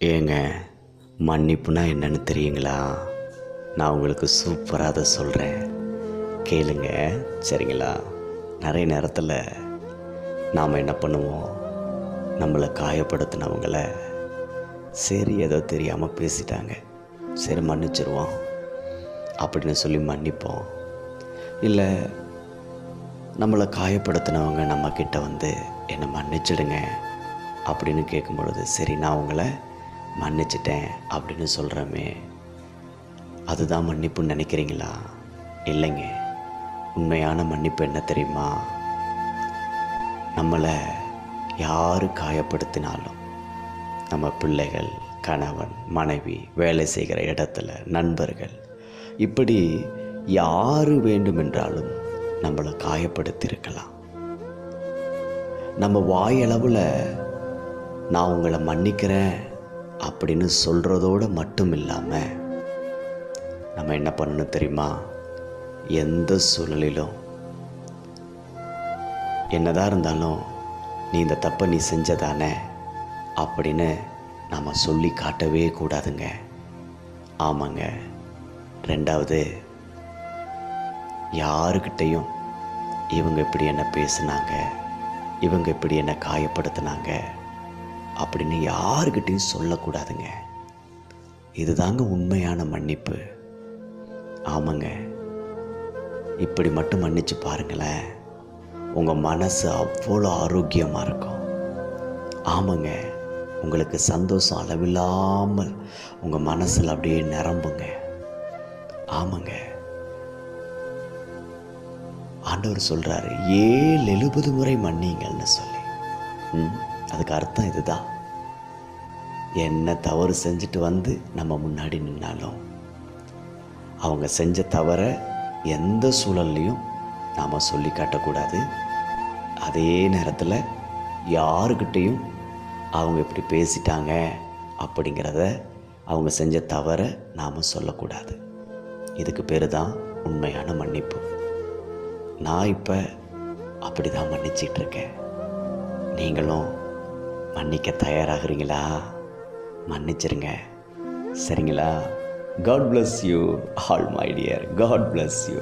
ஏங்க மன்னிப்புனா என்னன்னு தெரியுங்களா? நான் உங்களுக்கு சூப்பராக அதை சொல்கிறேன் கேளுங்க சரிங்களா? நிறைய நேரத்தில் நாம் என்ன பண்ணுவோம்? நம்மளை காயப்படுத்தினவங்கள சரி ஏதோ தெரியாமல் பேசிட்டாங்க. சரி மன்னிச்சிருவோம் அப்படின்னு சொல்லி மன்னிப்போம். இல்லை நம்மளை காயப்படுத்தினவங்க நம்மக்கிட்ட வந்து என்னை மன்னிச்சிடுங்க அப்படின்னு கேட்கும் பொழுது சரி நான் உங்களை மன்னிச்சிட்டேன் அப்படின்னு சொல்கிறோமே அதுதான் மன்னிப்புன்னு நினைக்கிறீங்களா? இல்லைங்க. உண்மையான மன்னிப்பு என்ன தெரியுமா? நம்மளை யார் காயப்படுத்தினாலும் நம்ம பிள்ளைகள் கணவன் மனைவி வேலை செய்கிற இடத்துல நண்பர்கள் இப்படி யார் வேண்டுமென்றாலும் நம்மளை காயப்படுத்தியிருக்கலாம். நம்ம வாயளவில் நான் உங்களை மன்னிக்கிறேன் அப்படின்னு சொல்கிறதோடு மட்டும் இல்லாமல் நம்ம என்ன பண்ணணும் தெரியுமா? எந்த சூழ்நிலையிலும் என்னதான் இருந்தாலும் நீ இந்த தப்பை நீ செஞ்சதானே அப்படின்னு நாம் சொல்லி காட்டவே கூடாதுங்க. ஆமாங்க. ரெண்டாவது யாருக்கிட்டேயும் இவங்க இப்படி என்ன பேசுனாங்க? இவங்க இப்படி என்ன காயப்படுத்தினாங்க? அப்படின்னு யாருக்கிட்டையும் சொல்லக்கூடாதுங்க. இதுதாங்க உண்மையான மன்னிப்பு. ஆமாங்க. இப்படி மட்டும் மன்னிச்சு பாருங்களேன். உங்கள் மனசு அவ்வளோ ஆரோக்கியமாக இருக்கும். ஆமாங்க. உங்களுக்கு சந்தோஷம் அளவில்லாமல் உங்கள் மனசில் அப்படியே நிரம்புங்க. ஆமாங்க. ஆண்டவர் சொல்கிறாரு ஏழு எழுபது முறை மன்னிங்கள்னு சொல்லி. ம்? அதுக்கு அர்த்தம் இதுதான். என்ன தவறு செஞ்சுட்டு வந்து நம்ம முன்னாடி நின்னாலும் அவங்க செஞ்ச தவறை எந்த சூழல்லையும் நாம் சொல்லி காட்டக்கூடாது. அதே நேரத்தில் யாருக்கிட்டேயும் அவங்க இப்படி பேசிட்டாங்க அப்படிங்கிறத அவங்க செஞ்ச தவறை நாம் சொல்லக்கூடாது. இதுக்கு பேர் தான் உண்மையான மன்னிப்பு. நான் இப்போ அப்படி தான் மன்னிச்சிட்ருக்கேன் நீங்களும் மன்னிக்க தயாராகிறீங்களா? மன்னிச்சிருங்க. சரிங்களா? God bless you all my dear God bless you